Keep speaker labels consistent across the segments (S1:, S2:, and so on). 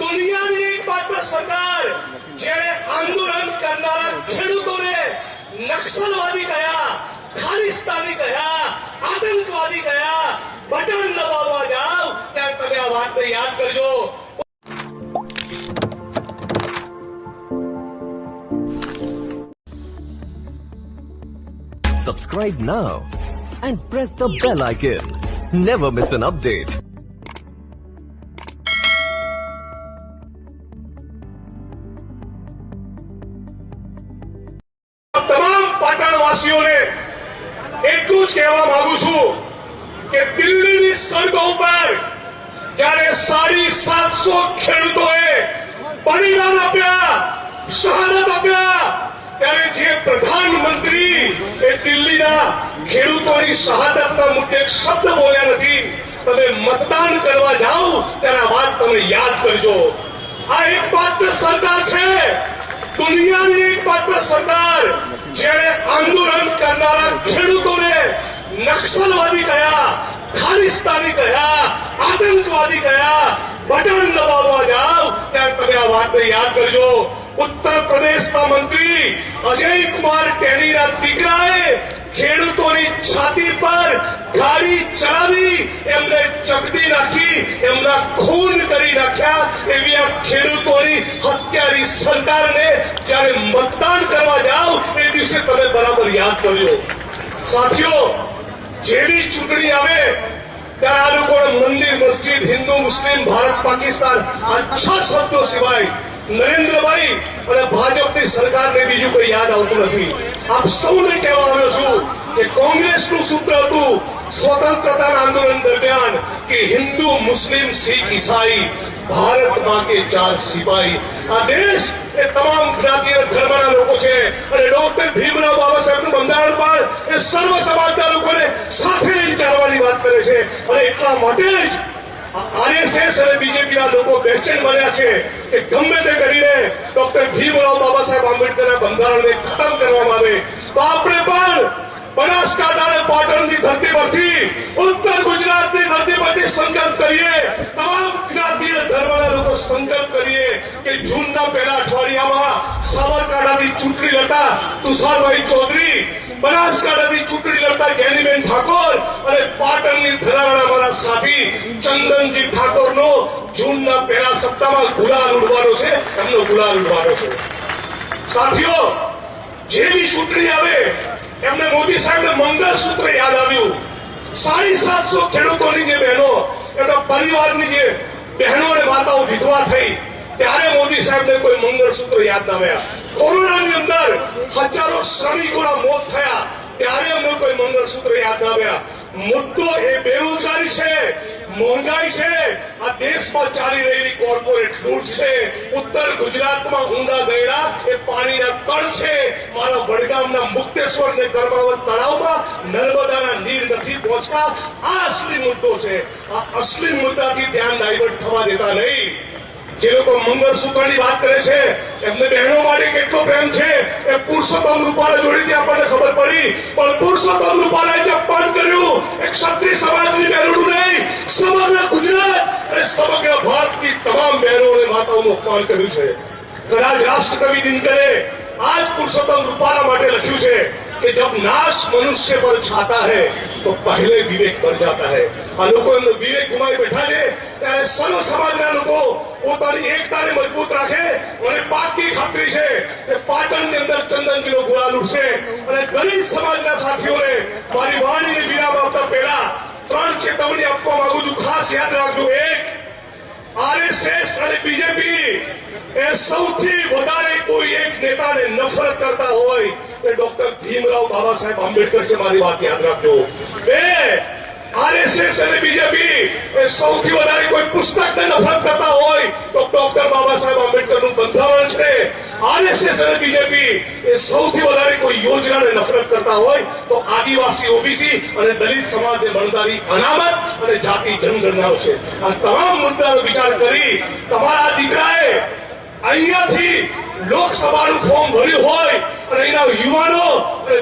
S1: દુનિયાની એકમાત્ર સરકાર જેણે આંદોલન કરનારા ખેડૂતોને નક્સલવાદી કયા ખાલિસ્તાની કયા આતંકવાદી કયા બટન દબાવવા જાવ ત્યારે તમે આ વાતને યાદ કરજો
S2: Subscribe now and press the bell icon. Never miss an update.
S1: પાટણવાસીઓને એટલું જ કહેવા માંગુ છું કે દિલ્હીની સડકો ઉપર જ્યારે સાડી સાતસો ખેડૂતોએ બલિદાન આપ્યા, શહાદત આપ્યા, ત્યારે જે પ્રધાનમંત્રી એ દિલ્હીના ખેડૂતોની શહાદતના મુદ્દે એક શબ્દ બોલ્યા નથી, તમે મતદાન કરવા જાઓ, ત્યારે વાત તમે યાદ કરજો. આ એકમાત્ર સરકાર છે. દુનિયાની એકમાત્ર સરકાર જેણે આંદોલન કરનારા ખેડૂતોને નક્સલવાદી કયા, ખાલિસ્તાની કયા, આતંકવાદી કયા, બટન દબાવવા જાવ, ત્યારે તમે આ વાતને યાદ કરજો. ઉત્તર પ્રદેશના મંત્રી અજય કુમાર ટેણીના દીકરાએ ખેડૂતોની છાતી પર ગાડી ચલાવી એમને ચકદી નાખી. એમના ખૂન કરી નાખ્યા એવી આ ખેડૂતોની હત્યારી સરકારને જ્યારે મતદાન કરવા જાઓ એ દિવસે તમે બરાબર યાદ કરજો સાથીઓ, જેવી ચૂંટણી આવે, ત્યારે આ લોકો મંદિર, મસ્જિદ, હિન્દુ, મુસ્લિમ, ભારત, પાકિસ્તાન, આ છ શબ્દો સિવાય નરેન્દ્રભાઈ અને ભાજપની સરકારને બીજું કોઈ યાદ આવતું નથી. આપ સૌને કહેવા કોંગ્રેસનું સૂત્ર હતું સ્વતંત્રતા આંદોલન દરમિયાન કે હિન્દુ મુસ્લિમ શીખ ઈસાઈ ભારતમાં કે ચાર સિપાહી આ દેશ એ તમામ જાતિ અને ધર્મના લોકો છે અને ડોક્ટર ભીમરાવ બાબા સાહેબનું બંધારણ પણ એ સર્વ સમાજના લોકોને સાથે લઈને ચાલવાની વાત કરે છે। અને એટલા માટે જ આરએસએસ અને બીજેપી ના લોકો બેચેન બન્યા છે કે ગમે તે કરીને ડોક્ટર ભીમરાવ બાબા સાહેબ આંબેડકરના બંધારણને ખતમ કરવામાં આવે। તો આપણે પણ બનાસકાંઠા અને પાટણની ધરતી પરથી ઉત્તર ગુજરાતની ઠાકોર અને જૂનના પહેલા સપ્તાહમાં ગુલાલ ઉડવાનો છે. એમનો ગુલાલ ઉડવાનો છે. સાથીઓ, જેવી ચૂંટણી આવે એમને મોદી સાહેબને મંગળસૂત્ર યાદ આવ્યું. સાડી સાતસો ખેડૂતોની જે બહેનો, એમના પરિવારની જે બહેનો અને માતાઓ વિધવા થઈ, ત્યારે મોદી સાહેબને કોઈ મંગળસૂત્ર યાદ ના આવ્યા. કોરોનાની અંદર હજારો શ્રમિકોના મોત થયા, ત્યારે અમને કોઈ મંગળસૂત્ર યાદ ના આવ્યા. મુદ્દો એ બેરોજગારી છે મોંઘાઈ છે. આ દેશમાં ચાલી રહેલી કોર્પોરેટ લૂંટ છે. ઉત્તર ગુજરાતમાં ઊંડા ગયેલા એ પાણીના તળ છે. મારા વડગામના મુક્તેશ્વર ને ગરબાવત તળાવમાં નર્મદાના નીર નથી પહોંચતા. આ અસલી મુદ્દો છે. આ અસલી મુદ્દાથી ધ્યાન ડાયવર્ટ થવા દેતા નહીં. સમાજની બહેનોનું નહીં, સમગ્ર ગુજરાત અને સમગ્ર ભારતની તમામ બહેનો અને માતાઓનું અપમાન કર્યું છે. કદાચ રાષ્ટ્રકવિ દિનકરે આજ પુરુષોત્તમ રૂપાલા માટે લખ્યું છે કે જબ નાશ મનુષ્ય પર છાતા હૈ તો પહેલે વિવેક પર જતા હે આ લોકો વિવેક ગુમાવી બેઠા છે ત્યારે સર્વ સમાજના લોકો પોતાની એકતાને મજબૂત રાખે મને પાકી ખાતરી છે કે પાટણની અંદર ચંદનગીરો ગુલાલ ઉઠશે અને દલિત સમાજના સાથીઓને મારી વાણીને વિરામ આપતા પહેલા ત્રણ ચેતવણી આપવા માંગુ છું ખાસ યાદ રાખજો એક આરએસએસ અને બીજેપી એ સૌથી વધારે કોઈ એક નેતાને નફરત કરતા હોય એ ડોક્ટર ભીમરાવ બાબા આંબેડકર છે મારી વાત યાદ રાખજો. બે આરએસએસ અને બીજેપી એ સૌથી વધારે કોઈ પુસ્તકને નફરત કરતા હોય તો ડોક્ટર બાબા આંબેડકરનું બંધારણ છે. આરએસએસ અને બીજેપી એ સૌથી વધારે કોઈ યોજનાને નફરત કરતા હોય તો આદિવાસી ઓબીસી અને દલિત સમાજને મળનારી અનામત અને જાતિ જનગણનાઓ છે. આ તમામ મુદ્દાનો વિચાર કરી તમારા દીકરાએ અહીંયાથી લોકસભાનું ફોર્મ ભર્યું હોય અને યુવાનો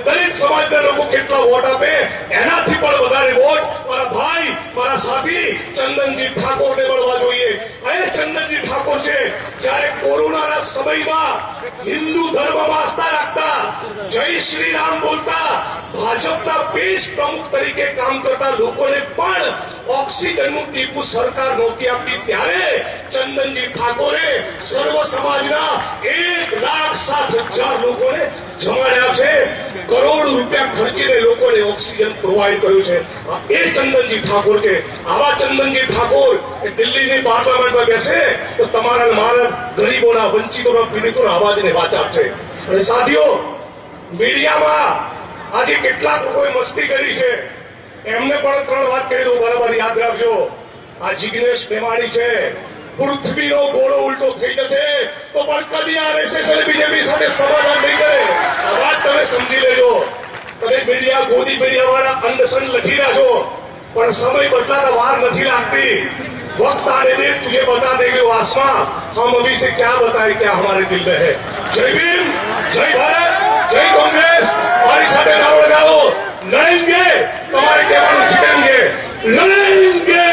S1: દલિત સમાજના લોકો કેટલા વોટ આપે, એનાથી પણ વધારે વોટ મારા ભાઈ, મારા સાથી ચંદનજી ઠાકોરને મળવા જોઈએ. અને ચંદનજી ઠાકોર છે, જ્યારે કોરોનાના સમયમાં હિન્દુ ધર્મ આસ્થા રાખતા, જય શ્રી રામ બોલતા, ભાજપના પેશ પ્રમુખ તરીકે કામ કરતા લોકોને પણ ઓક્સિજનનું ટીપુ સરકાર નહોતી આપતી ત્યારે ચંદનજી ઠાકોરે સર્વ સમાજના એક લાખ સાત હજાર લોકોને જમાડ્યા છે. કરોડ રૂપિયા ખર્ચીને લોકોને ઓક્સિજન પ્રોવાઈડ કર્યું છે. એ ચંદનજી ઠાકોર છે. આવા ચંદનજી ઠાકોર એ દિલ્હીની પાર્લામેન્ટમાં બેસે તો તમારા મારા ગરીબોના, વંચિતોના, પીડિતોના અવાજને વાચા આપશે અને સાથીઓ, મીડિયામાં આજે કેટલાક લોકોએ મસ્તી કરી છે. એમને પણ ત્રણ વાત કરી દઉં બરાબર યાદ રાખજો આ જિગ્નેશ મેવાણી છે પૃથ્વીનો ગોળો ઉલટો થઈ જશે તો પણ કદી આરએસએસ અને બીજેપી સાથે સમાધાન નહીં કરે આ વાત તમે સમજી લેજો તમે મીડિયા ગોદી મીડિયા વાળા અંડસન લખી રહ્યા છો પણ સમય બદલાતા વાર નથી લાગતી वक्त आने दे तुझे बता देंगे वो आसमां हम अभी से क्या बताएं क्या हमारे दिल में है जय भीम जय भारत जय कांग्रेस हमारी સાથે નારો લગાવો लड़ेंगे, तुम्हारे केवल छेड़ेंगे लड़ेंगे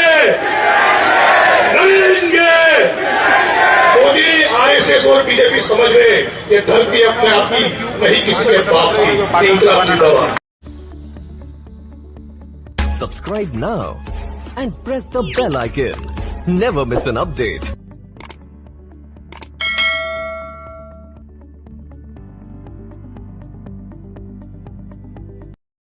S1: लड़ेंगे मोदी आरएसएस और बीजेपी समझ रहे, ये धरती अपने आप की नहीं किसी के बाप की इंकलाब जिंदाबाद
S2: Subscribe now and press the bell icon. Never miss an update.